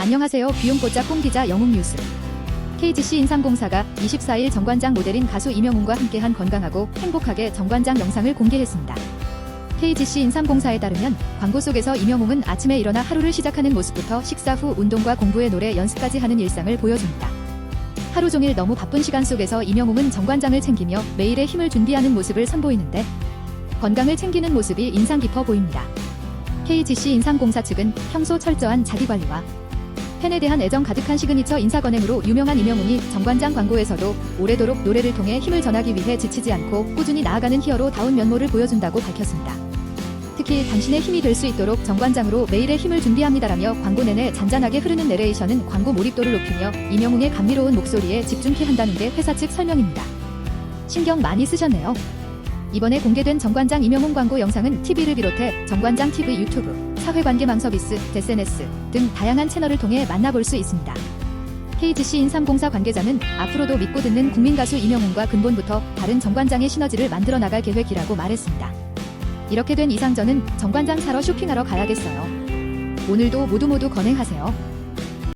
안녕하세요. 비용꽃자 꽁기자 영웅뉴스. KGC 인삼공사가 24일 정관장 모델인 가수 이명웅과 함께한 건강하고 행복하게 정관장 영상을 공개했습니다. KGC 인삼공사에 따르면 광고 속에서 이명웅은 아침에 일어나 하루를 시작하는 모습부터 식사 후 운동과 공부의 노래 연습까지 하는 일상을 보여줍니다. 하루 종일 너무 바쁜 시간 속에서 이명웅은 정관장을 챙기며 매일의 힘을 준비하는 모습을 선보이는데 건강을 챙기는 모습이 인상 깊어 보입니다. KGC 인삼공사 측은 평소 철저한 자기관리와 팬에 대한 애정 가득한 시그니처 인사건행으로 유명한 이명웅이 정관장 광고에서도 오래도록 노래를 통해 힘을 전하기 위해 지치지 않고 꾸준히 나아가는 히어로 다운 면모를 보여준다고 밝혔습니다. 특히 당신의 힘이 될 수 있도록 정관장으로 매일의 힘을 준비합니다라며 광고 내내 잔잔하게 흐르는 내레이션은 광고 몰입도를 높이며 이명웅의 감미로운 목소리에 집중케 한다는 게 회사 측 설명입니다. 신경 많이 쓰셨네요. 이번에 공개된 정관장 이명웅 광고 영상은 TV를 비롯해 정관장 TV 유튜브, 사회관계망 서비스, SNS 등 다양한 채널을 통해 만나볼 수 있습니다. KGC 인삼공사 관계자는 앞으로도 믿고 듣는 국민 가수 이명웅과 근본부터 다른 정관장의 시너지를 만들어 나갈 계획이라고 말했습니다. 이렇게 된 이상 저는 정관장 사러 쇼핑하러 가야겠어요. 오늘도 모두 모두 건행하세요.